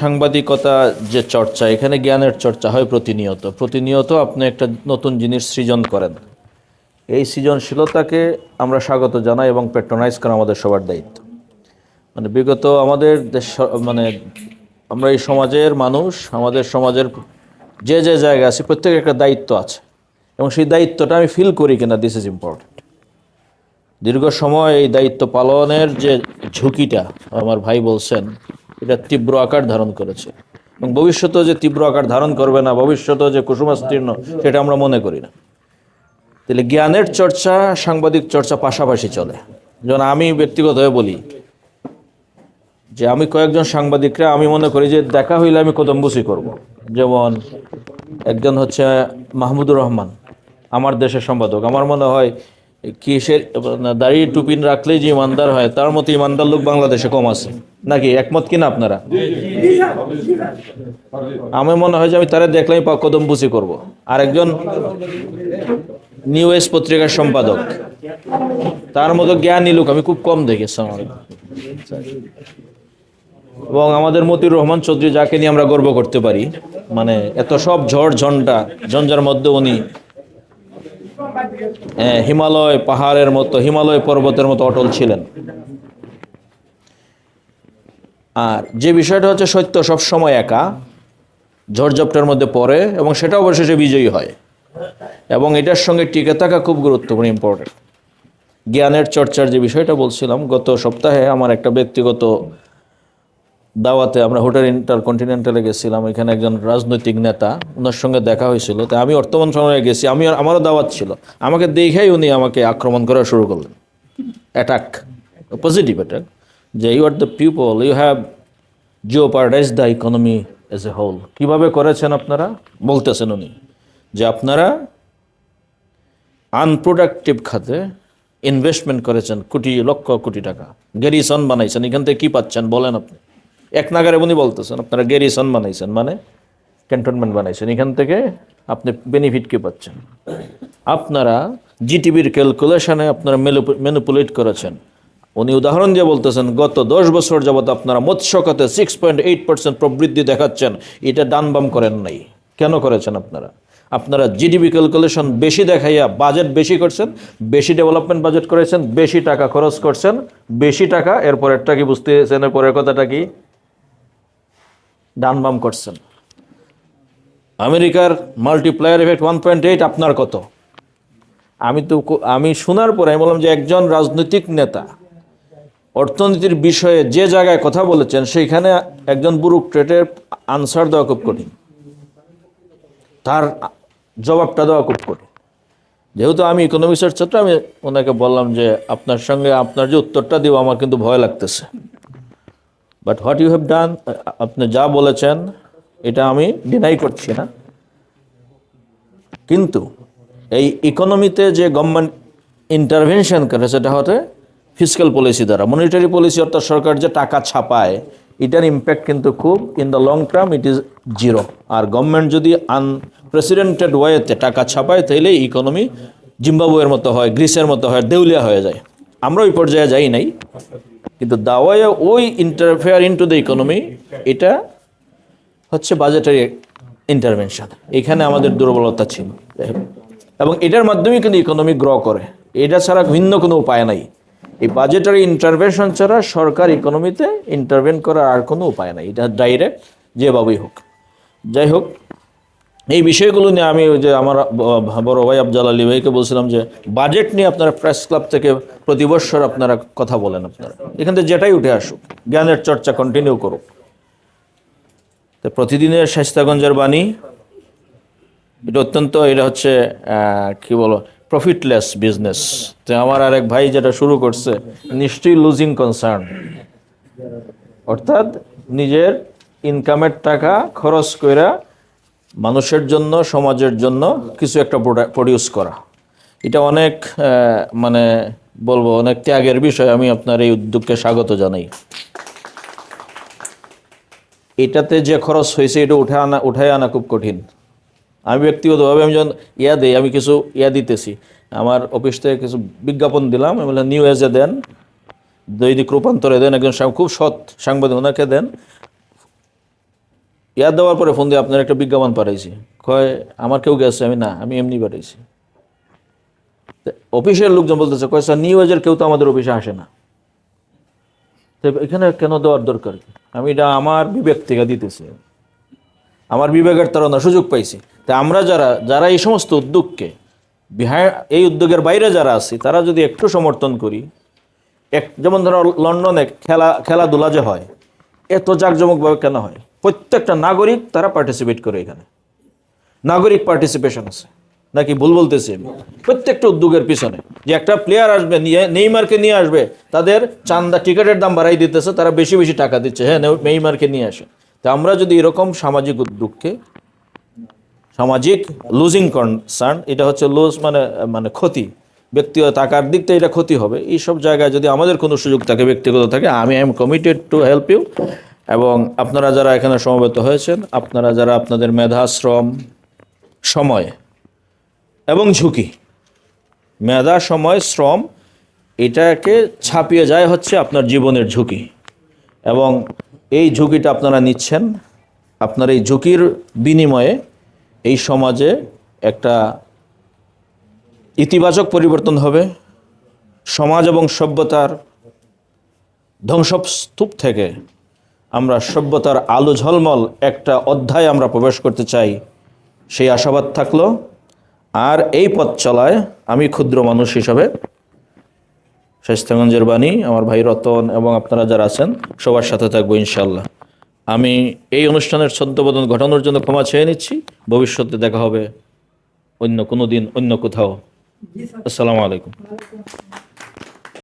সাংবাদিকতা যে চর্চা, এখানে জ্ঞানের চর্চা হয় প্রতিনিয়ত। প্রতিনিয়ত আপনি একটা নতুন জিনিস সৃজন করেন। এই সৃজনশীলতাকে আমরা স্বাগত জানাই এবং পেট্রোনাইজ করা আমাদের সবার দায়িত্ব। মানে বিগত আমাদের দেশ মানে আমরা এই সমাজের মানুষ, আমাদের সমাজের যে যে জায়গা আছে প্রত্যেকের একটা দায়িত্ব আছে। এবং সেই দায়িত্বটা আমি ফিল করি কিনা দিস ইজ ইম্পর্টেন্ট দীর্ঘ সময় এই দায়িত্ব পালনের যে ঝুঁকিটা, আমার ভাই বলছেন এটা তীব্র আকার ধারণ করেছে। এবং ভবিষ্যতেও যে তীব্র আকার ধারণ করবে না, ভবিষ্যতেও যে কুসুমাস্তীর্ণ, সেটা আমরা মনে করি না। তাহলে জ্ঞানের চর্চা, সাংবাদিক চর্চা পাশাপাশি চলে। যেমন আমি ব্যক্তিগতভাবে বলি যে আমি কয়েকজন সাংবাদিকরা আমি মনে করি যে দেখা হইলে আমি কদম্বুসি করব। যেমন একজন হচ্ছে মাহমুদুর রহমান, আমার দেশের সম্পাদক। আমার মনে হয় কিসের দাড়ি টুপিন রাখলেই যে ইমানদার হয়, তার মতো ইমানদার লোক বাংলাদেশে কম আছে। নাকি একমত কিনা আপনারা? আমি মনে হয় যে আমি তারা দেখলেই পা কদম্বুসি করব। আর একজন নিউ এজ পত্রিকার সম্পাদক। তার মতো জ্ঞানী লোক আমি খুব কম দেখেছি আমার এবং আমাদের মতিউর রহমান চৌধুরী যাকে নিয়ে আমরা গর্ব করতে পারি মানে এত সব ঝড় ঝন্ডা, ঝঞ্ঝার মধ্যে উনি হিমালয় পাহাড়ের মতো, হিমালয় পর্বতের মতো অটল ছিলেন। আর যে বিষয়টা হচ্ছে সত্য সব সময় একা, ঝড়ঝপটার মধ্যে পড়ে এবং সেটা অবশেষে বিজয়ী হয়। এবং এটার সঙ্গে টিকে থাকা খুব গুরুত্বপূর্ণ ইম্পর্টেন্ট জ্ঞানের চর্চার যে বিষয়টা বলছিলাম, গত সপ্তাহে আমার একটা ব্যক্তিগত দাওয়াতে আমরা হোটেল ইন্টারকন্টিনেন্টালে গেছিলাম, এখানে একজন রাজনৈতিক নেতা ওনার সঙ্গে দেখা হয়েছিল। তো আমি অর্থ মন্ত্রণালয়ে গেছি, আমি আমারও দাওয়াত ছিল। আমাকে দেখেই উনি আমাকে আক্রমণ করা শুরু করলেন। অ্যাটাক পজিটিভ অ্যাটাক যে you are the people you have jeopardised the economy as a whole কীভাবে করেছেন আপনারা? বলতেছেন উনি যে আপনারা আনপ্রোডাক্টিভ খাতে ইনভেস্টমেন্ট করেছেন কোটি, লক্ষ কোটি টাকা। গ্যারিসন বানাইছেন, এখান থেকে কী পাচ্ছেন বলেন আপনি? এক নাগারে উনি বলতেছেন, আপনারা গ্যারিসন বানাইছেন। মানে ক্যান্টনমেন্ট বানাইছেন। এখান থেকে আপনি বেনিফিট কী পাচ্ছেন? আপনারা জিটিভির ক্যালকুলেশনে আপনারা ম্যানুপুলেট করেছেন। উনি উদাহরণ দিয়ে বলতেছেন, গত দশ বছর যাবত আপনারা মৎস্য খাতে সিক্স পয়েন্ট এইট পার্সেন্ট প্রবৃদ্ধি দেখাচ্ছেন। এটা ডান বাম করেন নাই। কেন করেছেন আপনারা? আপনারা জিডিপি ক্যালকুলেশন বেশি দেখাইয়া বাজেট বেশি করছেন, বেশি ডেভেলপমেন্ট বাজেট করেছেন, বেশি টাকা খরচ করছেন, বেশি টাকা, এরপরেরটা কি বুঝতেছেন? এরপরের কথাটা কি? ডান বাম করছেন। আমেরিকার multiplier effect one point eight আপনার কত? আমি তো আমি শোনার পরে আমি বললাম যে একজন রাজনৈতিক নেতা অর্থনীতির বিষয়ে যে জায়গায় কথা বলেছেন, সেইখানে একজন ব্যুরোক্রেটের আনসার দেওয়া খুব কঠিন। তার জবাবটা দেওয়া খুব কঠিন। যেহেতু আমি ইকোনমিক্সের ছাত্র, আমি ওনাকে বললাম যে আপনার সঙ্গে আপনার যে উত্তরটা দিব আমার কিন্তু ভয় লাগতেছে। But what you have done আপনি যা বলেছেন, এটা আমি ডিনাই করছি না কিন্তু এই ইকোনমিতে যে গভর্নমেন্ট ইন্টারভেনশন করে, সেটা হতে ফিজিক্যাল পলিসি দ্বারা মনিটারি পলিসি অর্থাৎ সরকার যে টাকা ছাপায়, এটার ইম্প্যাক্ট কিন্তু খুব in the long term it is zero R government যদি আনপ্রেসিডেন্টেড ওয়েতে টাকা ছাপায় তাহলে ইকোনমি জিম্বাবুয়ের মতো হয় গ্রিসের মতো হয়, দেউলিয়া হয়ে যায়। আমরা ওই পর্যায়ে যাই নাই। কিন্তু দাওয়ায় ওই ইন্টারফেয়ার ইনটু দ্য ইকোনমি এটা হচ্ছে বাজেটারি ইন্টারভেনশন এখানে আমাদের দুর্বলতা ছিল। এবং এটার মাধ্যমে কিন্তু ইকোনমি গ্র করে। এটা ছাড়া ভিন্ন কোনো উপায় নাই। এই বাজেটারি ইন্টারভেনশন ছাড়া সরকার ইকোনমিতে ইন্টারভেন করার আর কোনো উপায় নাই। এটা ডাইরেক্ট যেভাবেই হোক। যাই হোক এই বিষয়গুলো নিয়ে আমি ওই যে আমার বড় ভাই আফজাল আলী ভাইকে বলছিলাম যে বাজেট নিয়ে আপনারা প্রেস ক্লাব থেকে প্রতি বছর আপনারা কথা বলেন আপনারা। এখান থেকে যেটাই উঠে আসুক, জ্ঞানের চর্চা কন্টিনিউ করুক। তো প্রতিদিনের স্বাস্থ্যগঞ্জের বাণী, এটা অত্যন্ত, এটা হচ্ছে কি বলো প্রফিটলেস বিজনেস তো আমার আরেক ভাই যেটা শুরু করছে, নিশ্চয়ই লুজিং কনসার্ন অর্থাৎ নিজের ইনকামের টাকা খরচ কইরা মানুষের জন্য, সমাজের জন্য কিছু একটা প্রডিউস করা। এটা অনেক মানে বলব, অনেক ত্যাগের বিষয়, আমি আপনার এই উদ্যোগকে স্বাগত জানাই। এটাতে যে খরচ হয়েছে, এটা উঠে আনা, উঠায় আনা খুব কঠিন। আমি ব্যক্তিগতভাবে, আমি যখন ইয়া দিই, আমি কিছু ইয়া দিতেছি। আমার অফিস থেকে কিছু বিজ্ঞাপন দিলাম, আমি বললাম নিউ এজে দেন, দৈনিক রূপান্তরে দেন। একজন খুব সৎ সাংবাদিক ওনাকে দেন। ইয়াদ দেওয়ার পরে ফোন দিয়ে আপনার একটা বিজ্ঞাপন পাঠাইছি। কয়, আমার কেউ গেছে, আমি না, আমি এমনি পাঠাইছি। অফিসের লোকজন বলতেছে, কয়, স্যার, নিউ এজের কেউ তো আমাদের অফিসে আসে না। তো এখানে কেন দেওয়ার দরকার? আমি এটা আমার বিবেক থেকে দিতেছি। আমার বিবেকের তারা সুযোগ পাইছি। তা আমরা যারা যারা এই সমস্ত উদ্যোগকে, বিহার, এই উদ্যোগের বাইরে যারা আছি, তারা যদি একটু সমর্থন করি, এক, যেমন ধরো লন্ডনে খেলা, খেলাধুলা যে হয়, এত জাঁকজমকভাবে কেন হয়? প্রত্যেকটা নাগরিক তারা পার্টিসিপেট করে এখানে। নাগরিক পার্টিসিপেশন আছে। নাকি ভুল বলতেছি আমি? প্রত্যেকটা উদ্যোগের পিছনে। যে একটা প্লেয়ার আসবে, নিয়ে নেইমারকে নিয়ে আসবে, তাদের চান্দা টিকিটের দাম বাড়াই দিতেছে, তারা বেশি বেশি টাকা দিচ্ছে। হ্যাঁ নেই- নেইমারকে নিয়ে আসে। তা আমরা যদি এরকম সামাজিক উদ্যোগকে, সামাজিক লুজিং কনসার্ন এটা হচ্ছে লুজ মানে মানে ক্ষতি, ব্যক্তিগত টাকার দিক থেকে এটা ক্ষতি হবে। এই সব জায়গায় যদি আমাদের কোনো সুযোগ থাকে, ব্যক্তিগত থাকে, আমি I am committed to help you এবং আপনারা যারা এখানে সমবেত হয়েছেন, আপনারা যারা আপনাদের মেধা শ্রম সময় এবং ঝুঁকি, মেধা, সময়, শ্রম, এটাকে ছাপিয়ে যায় হচ্ছে আপনার জীবনের ঝুঁকি। এবং এই ঝুঁকিটা আপনারা নিচ্ছেন, আপনার এই ঝুঁকির বিনিময়ে এই সমাজে একটা ইতিবাচক পরিবর্তন হবে, সমাজ এবং সভ্যতার ধ্বংসস্তূপ থেকে আমরা সভ্যতার আলো ঝলমল একটা অধ্যায় আমরা প্রবেশ করতে চাই। সেই আশাবাদ থাকল আর এই পথ চলায় আমি ক্ষুদ্র মানুষ হিসাবে স্বাস্থ্যগঞ্জের বাণী আমার ভাই রতন এবং আপনারা যারা আছেন সবার সাথে থাকব ইনশাল্লাহ আমি এই অনুষ্ঠানের ছদ্মবদন ঘটানোর জন্য ক্ষমা চেয়ে নিচ্ছি। ভবিষ্যতে দেখা হবে অন্য কোনো দিন অন্য কোথাও। আসসালামু আলাইকুম।